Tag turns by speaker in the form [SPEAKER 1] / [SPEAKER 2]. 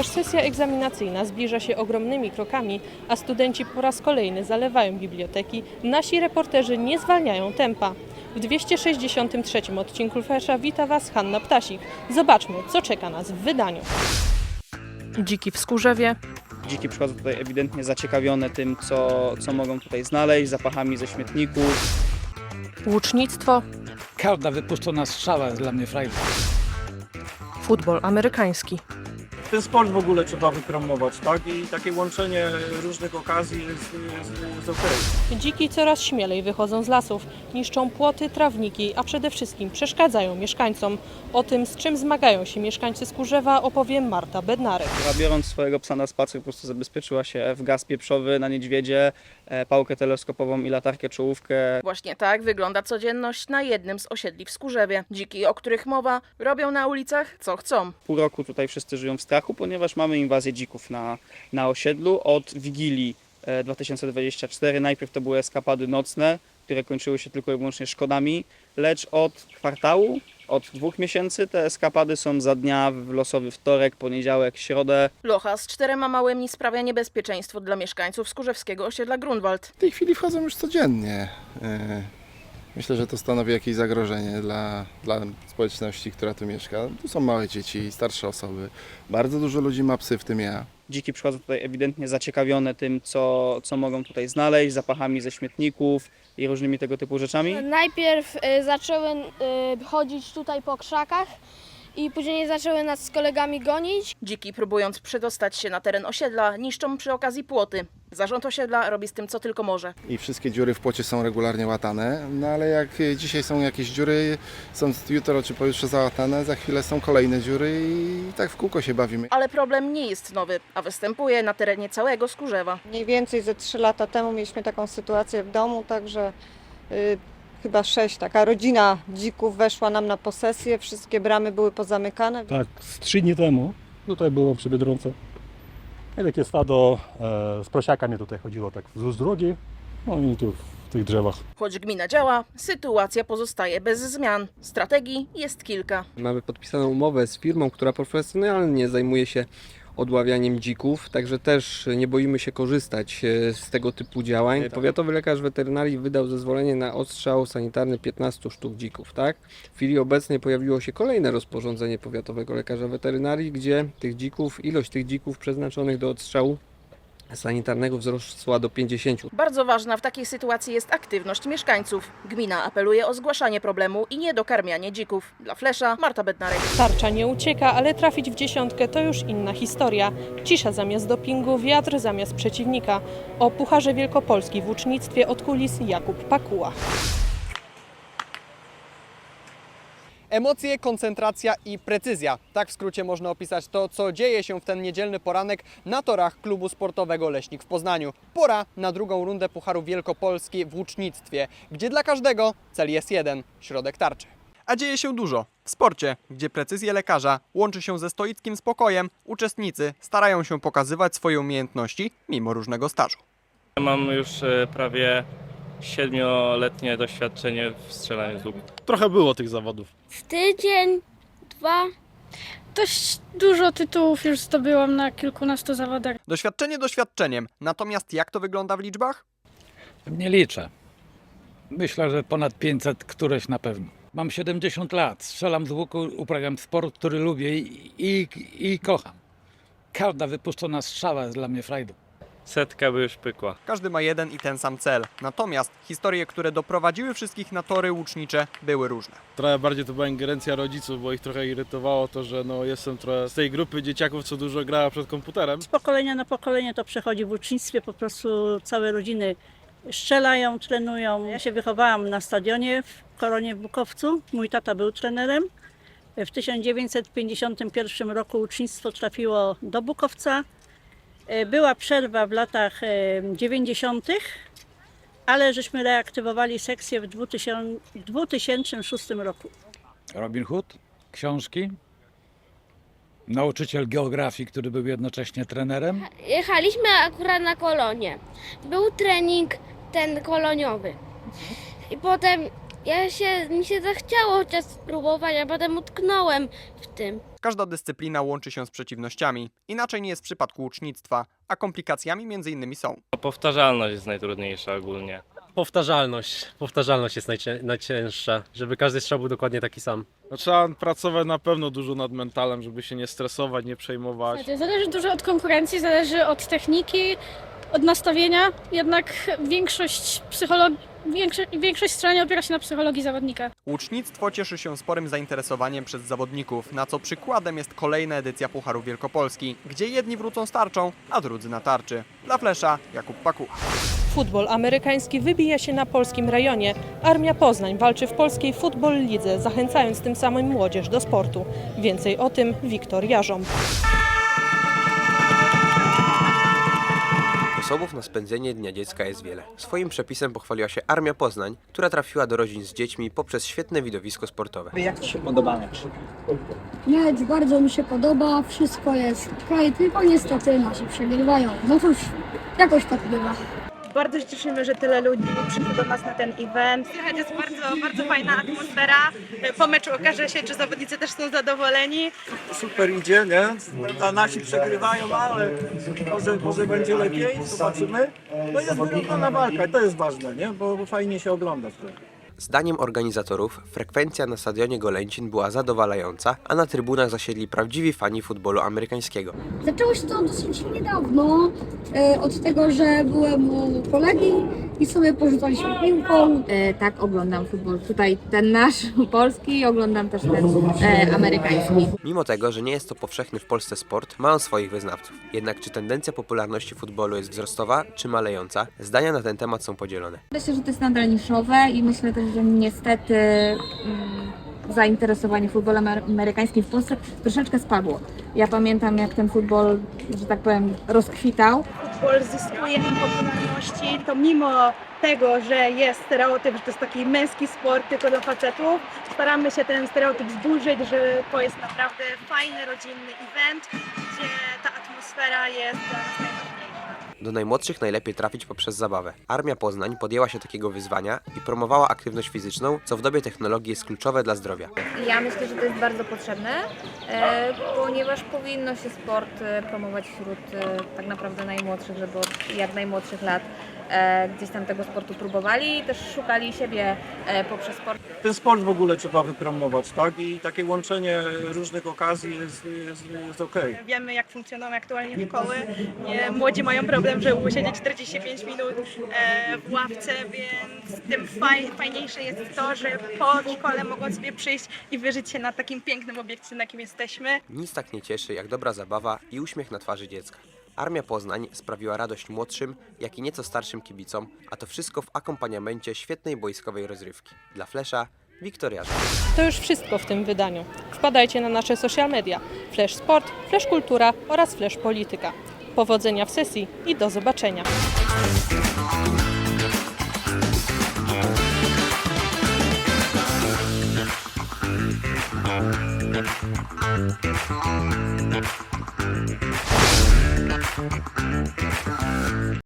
[SPEAKER 1] Chociaż sesja egzaminacyjna zbliża się ogromnymi krokami, a studenci po raz kolejny zalewają biblioteki, nasi reporterzy nie zwalniają tempa. W 263 odcinku Fesza wita Was Hanna Ptasik. Zobaczmy, co czeka nas w wydaniu. Dziki w Skórzewie,
[SPEAKER 2] Dziki przychodzą tutaj ewidentnie zaciekawione tym, co, co mogą tutaj znaleźć, zapachami ze śmietników.
[SPEAKER 1] łucznictwo,
[SPEAKER 3] Każda wypuszczona strzała jest dla mnie frajdą.
[SPEAKER 1] futbol amerykański.
[SPEAKER 4] Ten sport w ogóle trzeba wypromować, tak? I takie łączenie różnych okazji jest, jest, jest okej.
[SPEAKER 1] Dziki coraz śmielej wychodzą z lasów, niszczą płoty, trawniki, a przede wszystkim przeszkadzają mieszkańcom. O tym, z czym zmagają się mieszkańcy Skórzewa, opowie Marta Bednarek.
[SPEAKER 2] biorąc swojego psa na spacer po prostu zabezpieczyła się w gaz pieprzowy na niedźwiedzie, e, pałkę teleskopową i latarkę czołówkę.
[SPEAKER 5] Właśnie tak wygląda codzienność na jednym z osiedli w Skórzewie. Dziki, o których mowa, robią na ulicach co chcą.
[SPEAKER 2] Pół roku tutaj wszyscy żyją w strachu, ponieważ mamy inwazję dzików na, na osiedlu. Od Wigilii e, 2024 najpierw to były eskapady nocne, które kończyły się tylko i wyłącznie szkodami, lecz od kwartału, od dwóch miesięcy te eskapady są za dnia w losowy wtorek, poniedziałek, środę.
[SPEAKER 5] Locha z czterema małymi sprawia niebezpieczeństwo dla mieszkańców skórzewskiego osiedla Grunwald.
[SPEAKER 6] W tej chwili wchodzą już codziennie. E, Myślę, że to stanowi jakieś zagrożenie dla, dla społeczności, która tu mieszka. Tu są małe dzieci, starsze osoby. Bardzo dużo ludzi ma psy, w tym ja.
[SPEAKER 2] Dziki przychodzą tutaj ewidentnie zaciekawione tym, co, co mogą tutaj znaleźć, zapachami ze śmietników i różnymi tego typu rzeczami.
[SPEAKER 7] Najpierw y, zaczęły y, chodzić tutaj po krzakach i później zaczęły nas z kolegami gonić.
[SPEAKER 5] Dziki, próbując przedostać się na teren osiedla, niszczą przy okazji płoty. Zarząd osiedla robi z tym co tylko może.
[SPEAKER 6] I wszystkie dziury w płocie są regularnie łatane. No ale jak e, dzisiaj są jakieś dziury, są jutro czy pojutrze załatane, za chwilę są kolejne dziury i tak w kółko się bawimy.
[SPEAKER 5] Ale problem nie jest nowy, a występuje na terenie całego Skórzewa.
[SPEAKER 8] Mniej więcej ze 3 lata temu mieliśmy taką sytuację w domu, także y, chyba sześć, taka rodzina dzików weszła nam na posesję, wszystkie bramy były pozamykane.
[SPEAKER 9] Tak, z trzy dni temu tutaj było przy Biedronce. I takie stado e, z prosiakami tutaj chodziło tak wzdłuż drogi. No i tu w tych drzewach.
[SPEAKER 5] Choć gmina działa, sytuacja pozostaje bez zmian. Strategii jest kilka.
[SPEAKER 10] Mamy podpisaną umowę z firmą, która profesjonalnie zajmuje się odławianiem dzików, także też nie boimy się korzystać e, z tego typu działań. Powiatowy lekarz weterynarii wydał zezwolenie na odstrzał sanitarny 15 sztuk dzików, tak? W chwili obecnej pojawiło się kolejne rozporządzenie powiatowego lekarza weterynarii, gdzie tych dzików, ilość tych dzików przeznaczonych do odstrzału sanitarnego wzrosła do 50.
[SPEAKER 5] Bardzo ważna w takiej sytuacji jest aktywność mieszkańców. Gmina apeluje o zgłaszanie problemu i niedokarmianie dzików. Dla Flesza Marta Bednarek.
[SPEAKER 1] Tarcza nie ucieka, ale trafić w dziesiątkę to już inna historia. Cisza zamiast dopingu, wiatr zamiast przeciwnika. O Pucharze Wielkopolski w ucznictwie od kulis Jakub Pakuła.
[SPEAKER 11] Emocje, koncentracja i precyzja. Tak w skrócie można opisać to, co dzieje się w ten niedzielny poranek na torach klubu sportowego Leśnik w Poznaniu. Pora na drugą rundę Pucharu Wielkopolski w łucznictwie, gdzie dla każdego cel jest jeden środek tarczy. A dzieje się dużo. W sporcie, gdzie precyzja lekarza łączy się ze stoickim spokojem, uczestnicy starają się pokazywać swoje umiejętności mimo różnego stażu.
[SPEAKER 4] Mam już e, prawie siedmioletnie doświadczenie w strzelaniu z łuku.
[SPEAKER 9] Trochę było tych zawodów.
[SPEAKER 7] W tydzień, dwa.
[SPEAKER 12] Dość dużo tytułów już zdobyłam na kilkunastu zawodach.
[SPEAKER 11] Doświadczenie doświadczeniem, natomiast jak to wygląda w liczbach?
[SPEAKER 3] Nie liczę. Myślę, że ponad 500 któreś na pewno. Mam 70 lat, strzelam z łuku, uprawiam sport, który lubię i, i, i kocham. Każda wypuszczona strzała jest dla mnie frajdą.
[SPEAKER 4] Setka by już pykła.
[SPEAKER 11] Każdy ma jeden i ten sam cel. Natomiast historie, które doprowadziły wszystkich na tory łucznicze, były różne.
[SPEAKER 9] Trochę bardziej to była ingerencja rodziców, bo ich trochę irytowało to, że no, jestem trochę z tej grupy dzieciaków, co dużo grała przed komputerem.
[SPEAKER 12] Z pokolenia na pokolenie to przechodzi w ucznictwie, po prostu całe rodziny strzelają, trenują. Ja się wychowałam na stadionie w Koronie w Bukowcu. Mój tata był trenerem. W 1951 roku ucznictwo trafiło do Bukowca. E, Była przerwa w latach e, 90., ale żeśmy reaktywowali sekcję w 2000, 2006 roku.
[SPEAKER 3] Robin Hood, książki, nauczyciel geografii, który był jednocześnie trenerem.
[SPEAKER 7] Jechaliśmy akurat na kolonie. Był trening ten koloniowy. I potem ja się, mi się zachciało chociaż spróbować, a potem utknąłem w tym.
[SPEAKER 11] Każda dyscyplina łączy się z przeciwnościami. Inaczej nie jest w przypadku łucznictwa, a komplikacjami między innymi są.
[SPEAKER 13] Powtarzalność jest najtrudniejsza ogólnie.
[SPEAKER 14] Powtarzalność. Powtarzalność jest najcię- najcięższa, żeby każdy strzał był dokładnie taki sam.
[SPEAKER 4] No, trzeba pracować na pewno dużo nad mentalem, żeby się nie stresować, nie przejmować.
[SPEAKER 7] Zależy dużo od konkurencji, zależy od techniki, od nastawienia. Jednak większość psychologii, większość, większość strony opiera się na psychologii zawodnika.
[SPEAKER 11] Łucznictwo cieszy się sporym zainteresowaniem przez zawodników, na co przykładem jest kolejna edycja Pucharu Wielkopolski, gdzie jedni wrócą z tarczą, a drudzy na tarczy. Dla Flesza Jakub Pakuch.
[SPEAKER 1] Futbol amerykański wybija się na polskim rejonie. Armia Poznań walczy w polskiej futbol lidze, zachęcając tym samym młodzież do sportu. Więcej o tym Wiktor Jarząb.
[SPEAKER 15] Sposobów na spędzenie Dnia Dziecka jest wiele. Swoim przepisem pochwaliła się Armia Poznań, która trafiła do rodzin z dziećmi poprzez świetne widowisko sportowe.
[SPEAKER 11] Jak Ci się podoba mecz?
[SPEAKER 7] Mecz bardzo mi się podoba, wszystko jest ok, tylko niestety nasi przegrywają. No cóż, jakoś tak bywa.
[SPEAKER 12] Bardzo się cieszymy, że tyle ludzi przyszło do nas na ten event. Słychać jest bardzo, bardzo fajna atmosfera. Po meczu okaże się, czy zawodnicy też są zadowoleni.
[SPEAKER 4] Super idzie, nie? A nasi przegrywają, ale może, może będzie lepiej, zobaczymy. No jest wyrównana walka i to jest ważne, nie? Bo fajnie się ogląda wtedy.
[SPEAKER 15] Zdaniem organizatorów frekwencja na stadionie Golęcin była zadowalająca, a na trybunach zasiedli prawdziwi fani futbolu amerykańskiego.
[SPEAKER 7] Zaczęło się to dosyć niedawno, e, od tego, że byłem u kolegi i sobie porzucaliśmy piłką.
[SPEAKER 12] tak, oglądam futbol. Tutaj ten nasz polski, oglądam też ten amerykański.
[SPEAKER 15] Mimo tego, że nie jest to powszechny w Polsce sport, ma on swoich wyznawców. Jednak czy tendencja popularności futbolu jest wzrostowa, czy malejąca, zdania na ten temat są podzielone.
[SPEAKER 12] Myślę, że to jest nadal niszowe i myślę też, że niestety mm, zainteresowanie futbolem amer- amerykańskim w Polsce troszeczkę spadło. Ja pamiętam, jak ten futbol, że tak powiem, rozkwitał.
[SPEAKER 7] Futbol zyskuje na popularności, to mimo tego, że jest stereotyp, że to jest taki męski sport tylko dla facetów, staramy się ten stereotyp zburzyć, że to jest naprawdę fajny, rodzinny event, gdzie ta atmosfera jest dla.
[SPEAKER 15] Do najmłodszych najlepiej trafić poprzez zabawę. Armia Poznań podjęła się takiego wyzwania i promowała aktywność fizyczną, co w dobie technologii jest kluczowe dla zdrowia.
[SPEAKER 12] Ja myślę, że to jest bardzo potrzebne, e, ponieważ powinno się sport e, promować wśród e, tak naprawdę najmłodszych, żeby od jak najmłodszych lat gdzieś tam tego sportu próbowali i też szukali siebie e, poprzez sport.
[SPEAKER 4] Ten sport w ogóle trzeba wypromować, tak? I takie łączenie różnych okazji jest, jest, jest okej.
[SPEAKER 7] Wiemy, jak funkcjonują aktualnie szkoły. Nie, młodzi mają problem, żeby posiedzieć 45 minut e, w ławce, więc tym faj, fajniejsze jest to, że po szkole mogą sobie przyjść i wyżyć się na takim pięknym obiekcie, na jakim jesteśmy.
[SPEAKER 15] Nic tak nie cieszy jak dobra zabawa i uśmiech na twarzy dziecka. Armia Poznań sprawiła radość młodszym, jak i nieco starszym kibicom, a to wszystko w akompaniamencie świetnej boiskowej rozrywki. Dla Flesza, Wiktor Jarzyk.
[SPEAKER 1] To już wszystko w tym wydaniu. Wpadajcie na nasze social media Flash Sport, Flash Kultura oraz Flash Polityka. Powodzenia w sesji i do zobaczenia.
[SPEAKER 15] Thank Thank you.